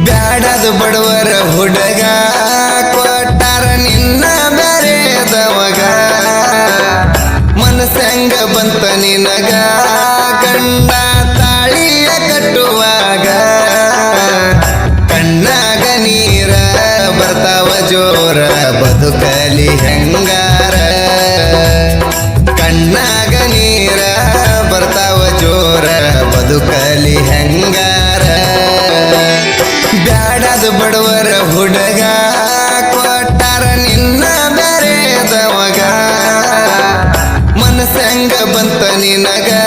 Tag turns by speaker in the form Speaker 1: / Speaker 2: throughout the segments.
Speaker 1: ಬ್ಯಾಡದ ಬಡವರ ಹುಡುಗ. ನಗರ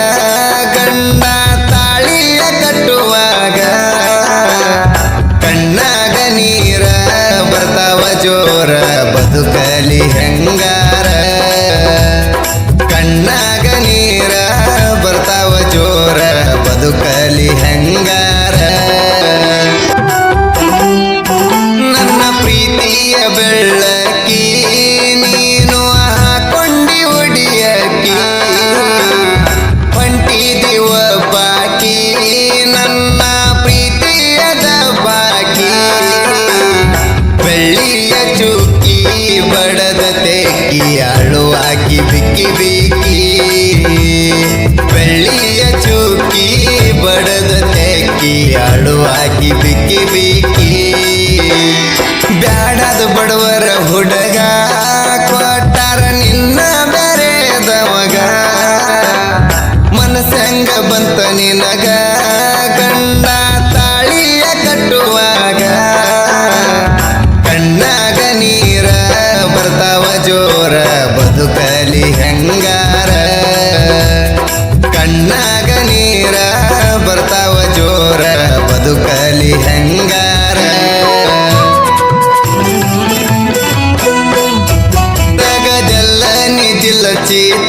Speaker 1: ಅಳುವಾಗಿ ಬಿಕ್ಕಿ ಬಿಕ್ಕಿ, ಬೆಳ್ಳಿಯ ಚೂಕಿ, ಬಡದ ತೆಕ್ಕಿ ಅಳುವಾಗಿ ಬಿಕ್ಕಿ ಬಿಕ್ಕಿ. ಬ್ಯಾಡದ ಬಡವರ ಹುಡುಗ, ಕೊಟ್ಟಾರ ನಿನ್ನ ಬೇರೆದವಗ. ಮನಸ್ಸಂಗ ಬಂತ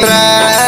Speaker 1: pra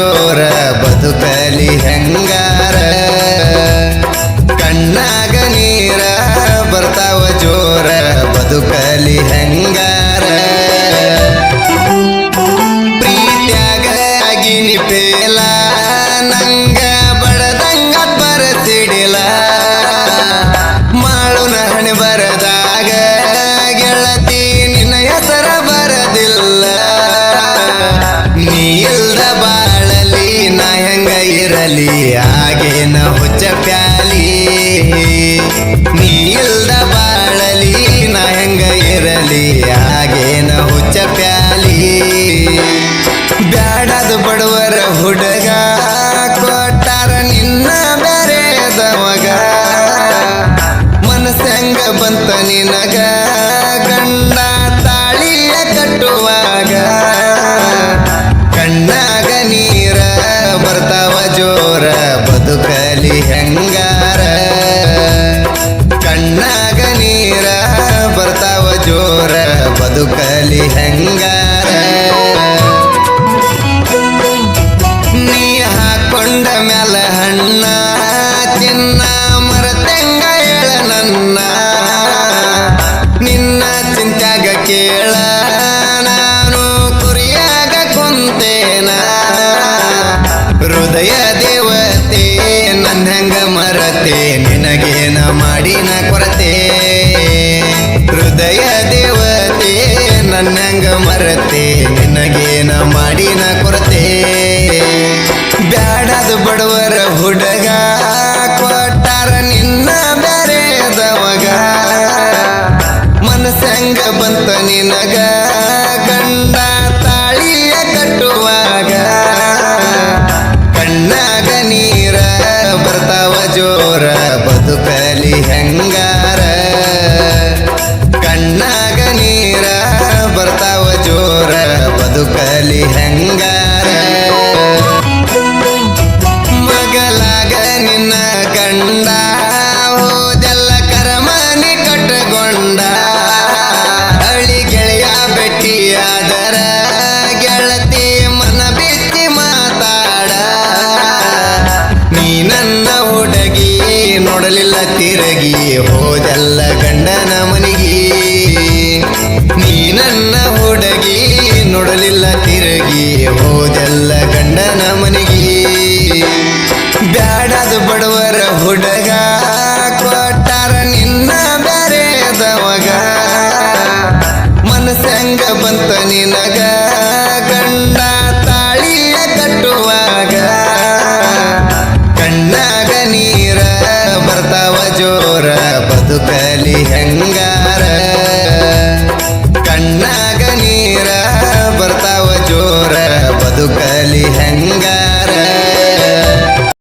Speaker 1: ಜೋರ ಬದುಕಲಿ ಹೆಂಗಾರ? ಕಣ್ಣಾಗ ನೀರ ಬರ್ತಾವ ಜೋರ ಬದುಕಲಿ നീ ಬದುಕಲಿ ಹೆಂಗಾರ? ನೀ ಹಾಕೊಂಡ ಮ್ಯಾಲ ಹಣ್ಣ ಚಿನ್ನ ಮರತಂಗ ಹೇಳ ನನ್ನ. ನಿನ್ನ ಚಿಂತ್ಯಾಗ ಕೇಳ ನಾನು ಕುರಿಯಾಗ ಕುಂತೇನ. ಹೃದಯ ದೇವತೆ ನನ್ನ ಹೆಂಗ ಮರತೆ, ನಿನಗೇನ ಮಾಡಿನ ಕೊರತೆ? ಹೃದಯ ನನ್ನಂಗ ಮರತೆ ನಿನಗೇನ ಮಾಡಿನ ಕೊರತೆ? ನೋಡಲಿಲ್ಲ ತಿರುಗಿ ಹೋದೆಲ್ಲ ಗಂಡನ ಮನಿಗಿ. ಬ್ಯಾಡದ ಬಡವರ ಹುಡುಗ, ಕೊಟ್ಟಾರ ನಿನ್ನ ಬೇರೆದವಾಗ ಮನಸ್ಸಂಗ ಬಂತ ನಿನಗ, ಗಂಡ ತಾಳಿಯ ಕಟ್ಟುವಾಗ. ಕಣ್ಣಾಗ ನೀರ ಬರ್ತಾವ ಜೋರ ಬದುಕಲಿ ಹೆಂಗಾರ? ಕಣ್ಣಾಗ ನೀರ